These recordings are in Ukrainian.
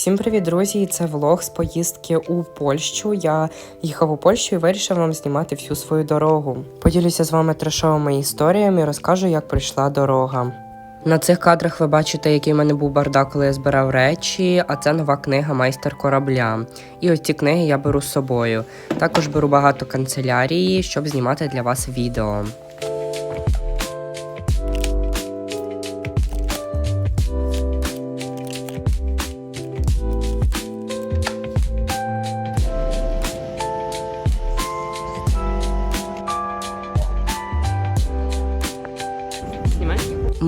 Всім привіт, друзі! Це влог з поїздки у Польщу. Я їхав у Польщу і вирішив вам знімати всю свою дорогу. Поділюся з вами трешовими історіями розкажу, як пройшла дорога. На цих кадрах ви бачите, який в мене був бардак, коли я збирав речі, а це нова книга Майстер корабля. І ось ці книги я беру з собою. Також беру багато канцелярії, щоб знімати для вас відео.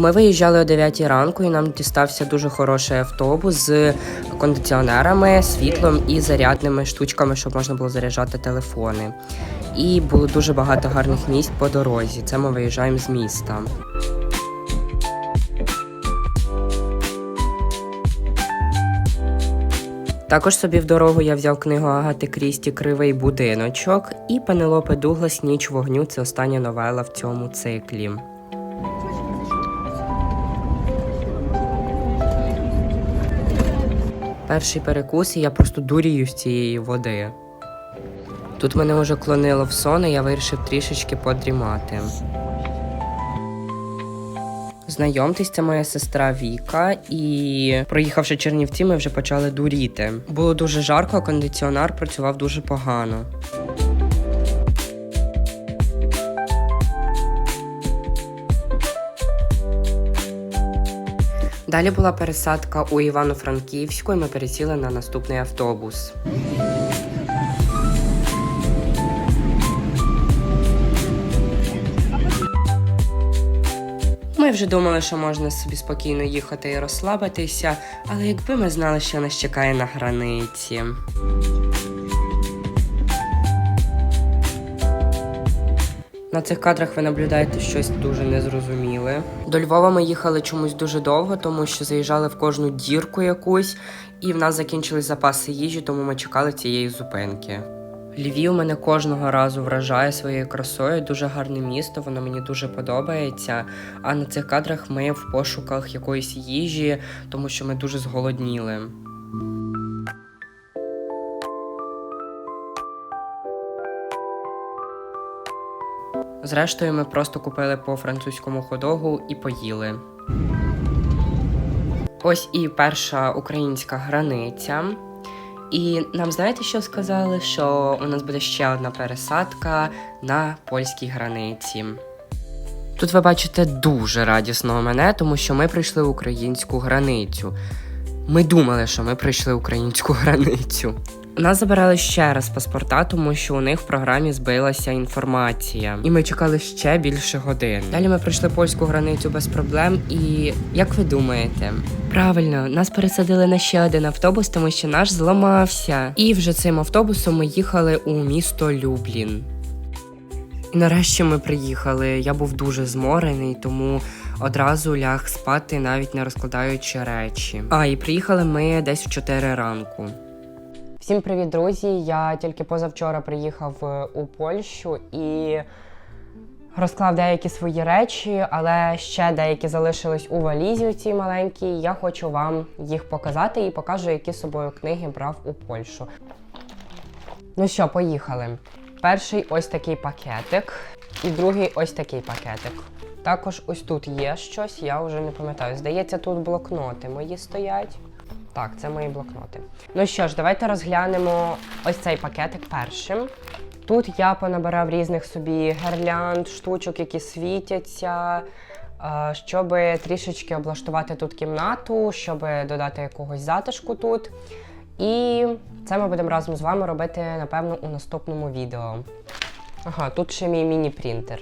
Ми виїжджали о 9 ранку, і нам дістався дуже хороший автобус з кондиціонерами, світлом і зарядними штучками, щоб можна було заряджати телефони. І було дуже багато гарних місць по дорозі. Це ми виїжджаємо з міста. Також собі в дорогу я взяв книгу Агати Крісті Кривий будиночок і Пенелопи Дуглас Ніч вогню це остання новела в цьому циклі. Перший перекус, і я просто дурію з цієї води. Тут мене вже клонило в сон, і я вирішив трішечки подрімати. Знайомтесь, це моя сестра Віка, і проїхавши Чернівці, ми вже почали дуріти. Було дуже жарко, а кондиціонер працював дуже погано. Далі була пересадка у Івано-Франківську, і ми пересіли на наступний автобус. Ми вже думали, що можна собі спокійно їхати і розслабитися, але якби ми знали, що нас чекає на границі. На цих кадрах ви наблюдаєте щось дуже незрозуміле. До Львова ми їхали чомусь дуже довго, тому що заїжджали в кожну дірку якусь, і в нас закінчились запаси їжі, тому ми чекали цієї зупинки. Львів мене кожного разу вражає своєю красою. Дуже гарне місто, воно мені дуже подобається. А на цих кадрах ми в пошуках якоїсь їжі, тому що ми дуже зголодніли. Зрештою, ми просто купили по французькому ходогу і поїли. Ось і перша українська границя. І нам знаєте, що сказали? Що у нас буде ще одна пересадка на польській границі. Тут ви бачите дуже радісного мене, тому що ми прийшли в українську границю. Ми думали, що ми прийшли українську границю. Нас забирали ще раз паспорта, тому що у них в програмі збилася інформація, і ми чекали ще більше годин. Далі ми пройшли польську границю без проблем. І як ви думаєте, правильно нас пересадили на ще один автобус, тому що наш зламався. І вже цим автобусом ми їхали у місто Люблін. І нарешті ми приїхали. Я був дуже зморений, тому одразу ляг спати, навіть не розкладаючи речі. А і приїхали ми десь в 4 ранку. Всім привіт, друзі! Я тільки позавчора приїхав е, у Польщу і розклав деякі свої речі, але ще деякі залишились у валізі у цій маленькій. Я хочу вам їх показати і покажу, які з собою книги брав у Польщу. Ну що, поїхали. Перший ось такий пакетик, і другий ось такий пакетик. Також ось тут є щось, я вже не пам'ятаю. Здається, тут блокноти мої стоять. Так, це мої блокноти. Ну що ж, давайте розглянемо ось цей пакетик першим. Тут я понабирав різних собі гирлянд, штучок, які світяться, е, щоб трішечки облаштувати тут кімнату, щоб додати якогось затишку тут. І це ми будемо разом з вами робити, напевно, у наступному відео. Ага, тут ще мій міні-принтер.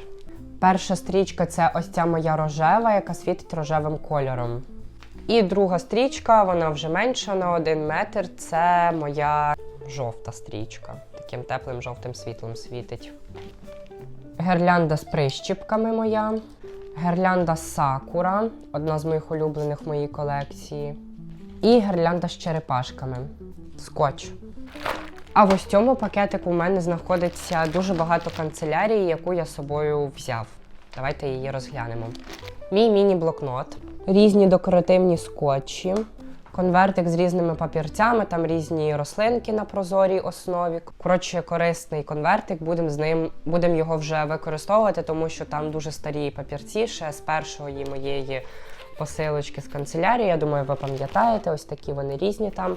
Перша стрічка це ось ця моя рожева, яка світить рожевим кольором. І друга стрічка, вона вже менша на один метр. Це моя жовта стрічка. Таким теплим жовтим світлом світить. Гірлянда з прищіпками моя. Гірлянда сакура, одна з моїх улюблених в моїй колекції. І гірлянда з черепашками. Скотч. А в ось цьому пакетику у мене знаходиться дуже багато канцелярії, яку я з собою взяв. Давайте її розглянемо. Мій міні-блокнот, різні декоративні скотчі, конвертик з різними папірцями, там різні рослинки на прозорій основі. Коротше, корисний конвертик. Будемо з ним будемо його вже використовувати, тому що там дуже старі папірці ще з першої моєї посилочки з канцелярії. Я думаю, ви пам'ятаєте, ось такі вони різні там.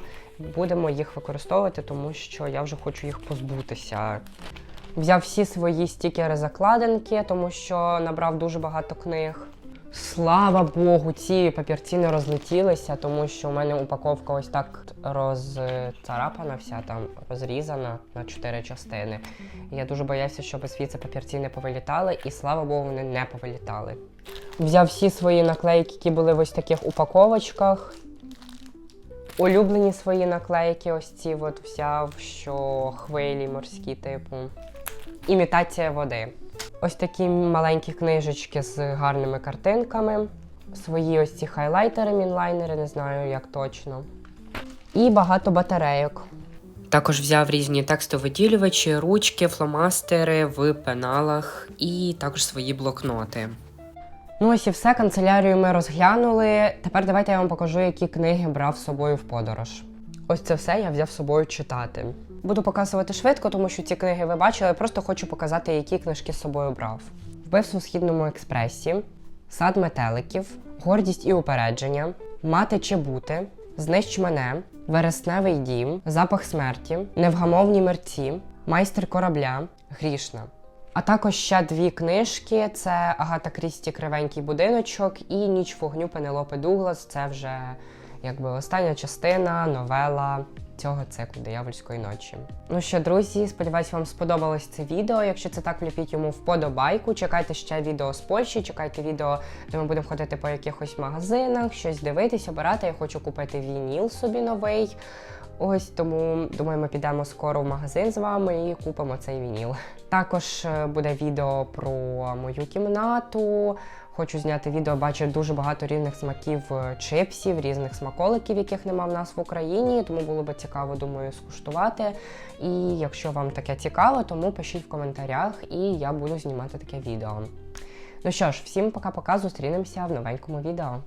Будемо їх використовувати, тому що я вже хочу їх позбутися. Взяв всі свої стікери закладинки, тому що набрав дуже багато книг. Слава Богу, ці папірці не розлетілися, тому що у мене упаковка ось так розцарапана, вся там розрізана на чотири частини. Я дуже боявся, щоб звідси папірці не повилітали, і слава Богу, вони не повилітали. Взяв всі свої наклейки, які були в ось таких упаковочках. Улюблені свої наклейки, ось ці от взяв, що хвилі морські, типу. Імітація води. Ось такі маленькі книжечки з гарними картинками. Свої ось ці хайлайтери, мінлайнери, не знаю як точно. І багато батарейок. Також взяв різні текстовиділювачі, ручки, фломастери в пеналах і також свої блокноти. Ну ось і все, канцелярію ми розглянули. Тепер давайте я вам покажу, які книги брав з собою в подорож. Ось це все я взяв з собою читати. Буду показувати швидко, тому що ці книги ви бачили. Просто хочу показати, які книжки з собою брав. Вбивство в східному експресі, сад метеликів, гордість і упередження, мати чи бути, знищ мене, вересневий дім, запах смерті, невгамовні мерці, майстер корабля, грішна. А також ще дві книжки: це Агата Крісті Кривенький будиночок і Ніч вогню Пенелопи Дуглас. Це вже якби остання частина, новела цього циклу диявольської ночі. Ну що, друзі, сподіваюсь, вам сподобалось це відео. Якщо це так, вліпіть йому вподобайку. Чекайте ще відео з Польщі, чекайте відео, де ми будемо ходити по якихось магазинах, щось дивитись, обирати. Я хочу купити вініл собі новий. Ось тому думаю, ми підемо скоро в магазин з вами і купимо цей вініл. Також е, буде відео про мою кімнату. Хочу зняти відео, бачу дуже багато різних смаків е, чипсів, різних смаколиків, яких нема в нас в Україні. Тому було би цікаво, думаю, скуштувати. І якщо вам таке цікаво, тому пишіть в коментарях, і я буду знімати таке відео. Ну що ж, всім пока-пока, зустрінемося в новенькому відео.